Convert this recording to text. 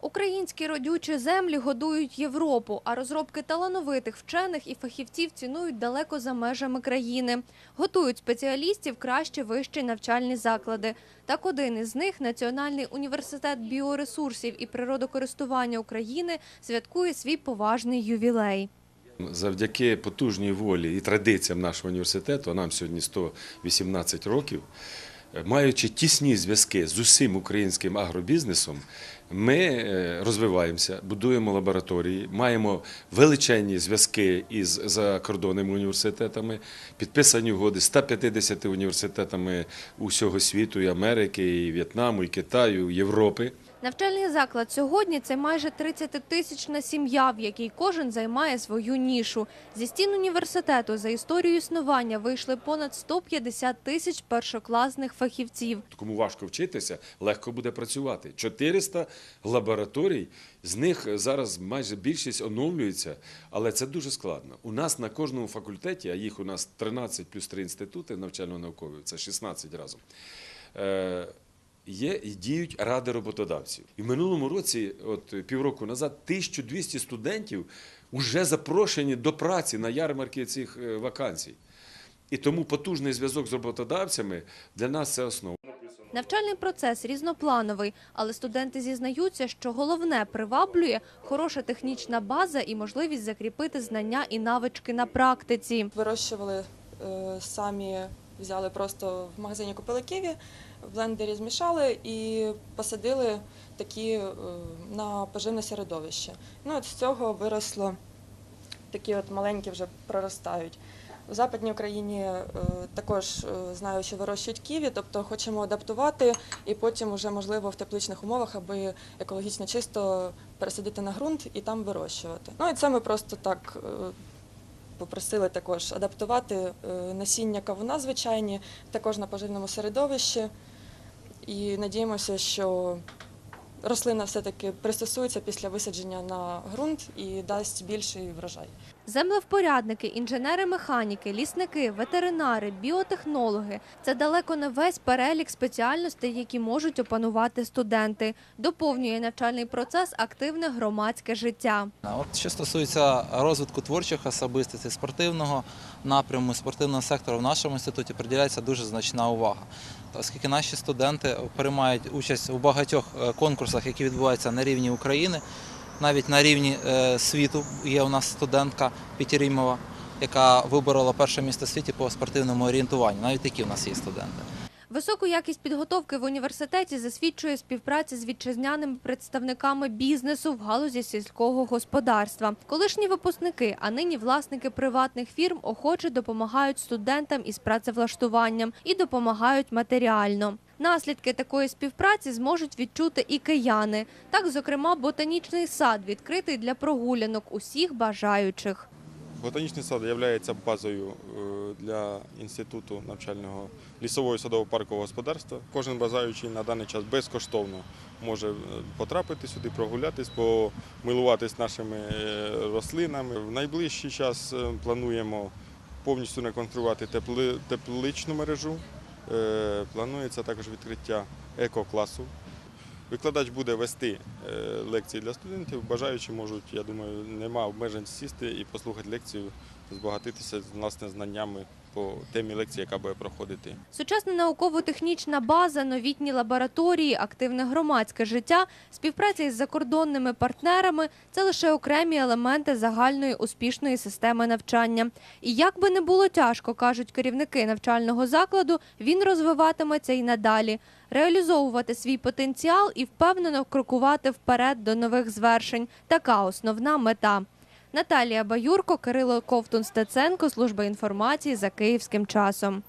Українські родючі землі годують Європу, а розробки талановитих вчених і фахівців цінують далеко за межами країни. Готують спеціалістів краще вищі навчальні заклади. Так один із них Національний університет біоресурсів і природокористування України святкує свій поважний ювілей. Завдяки потужній волі і традиціям нашого університету, нам сьогодні 118 років, маючи тісні зв'язки з усім українським агробізнесом, ми е, розвиваємося, будуємо лабораторії, маємо величезні зв'язки із закордонними університетами, підписані угоди 150 університетами усього світу, і Америки, і В'єтнаму, і Китаю, і Європи. Навчальний заклад сьогодні це майже 30-тисячна сім'я, в якій кожен займає свою нішу. Зі стін університету за історію існування вийшли понад 150 тисяч першокласних фахівців. Кому важко вчитися, легко буде працювати. 400 лабораторій, з них зараз майже більшість оновлюється, але це дуже складно. У нас на кожному факультеті, а їх у нас 13 плюс 3 інститути навчально-наукові, це 16 разом. Є і діють ради роботодавців. І в минулому році, от півроку назад, 1200 студентів вже запрошені до праці на ярмарки цих е, вакансій. І тому потужний зв'язок з роботодавцями для нас це основа. Навчальний процес різноплановий, але студенти зізнаються, що головне приваблює хороша технічна база і можливість закріпити знання і навички на практиці. Вирощували е, самі, взяли просто в магазині купили ківі, в блендері змішали і посадили такі е, на поживне середовище. Ну от з цього виросло такі от маленькі вже проростають. У Западній Україні е, також е, знаю, що вирощують ківі, тобто хочемо адаптувати і потім вже можливо в тепличних умовах, аби екологічно чисто пересадити на ґрунт і там вирощувати. Ну і це ми просто так попросили також адаптувати е, насіння кавуна звичайні, також на поживному середовищі. І надіємося, що рослина все-таки пристосується після висадження на ґрунт і дасть більший врожай. Землевпорядники, інженери-механіки, лісники, ветеринари, біотехнологи – це далеко не весь перелік спеціальностей, які можуть опанувати студенти. Доповнює навчальний процес активне громадське життя. От що стосується розвитку творчих особистостей, спортивного напряму, спортивного сектору в нашому інституті приділяється дуже значна увага. Оскільки наші студенти приймають участь у багатьох е, конкурсах, які відбуваються на рівні України, навіть на рівні е, світу є у нас студентка Пітірімова, яка виборола перше місце в світі по спортивному орієнтуванню. Навіть такі у нас є студенти. Високу якість підготовки в університеті засвідчує співпраця з вітчизняними представниками бізнесу в галузі сільського господарства. Колишні випускники, а нині власники приватних фірм охоче допомагають студентам із працевлаштуванням і допомагають матеріально. Наслідки такої співпраці зможуть відчути і кияни. Так, зокрема, ботанічний сад відкритий для прогулянок усіх бажаючих. Ботанічний сад є базою е, для інституту навчального лісового садово-паркового господарства. Кожен бажаючий на даний час безкоштовно може е, потрапити сюди, прогулятись, помилуватись нашими е, рослинами. В найближчий час плануємо повністю реконструювати тепли- тепличну мережу. Е, Планується також відкриття екокласу. Викладач буде вести е, лекції для студентів. Бажаючі можуть, я думаю, нема обмежень сісти і послухати лекцію, збагатитися власне знаннями по темі лекції, яка буде проходити. Сучасна науково-технічна база, новітні лабораторії, активне громадське життя, співпраця із закордонними партнерами – це лише окремі елементи загальної успішної системи навчання. І як би не було тяжко, кажуть керівники навчального закладу, він розвиватиметься і надалі. Реалізовувати свій потенціал і впевнено крокувати вперед до нових звершень – така основна мета. Наталія Баюрко, Кирило Ковтун Стеценко, Служба інформації за київським часом.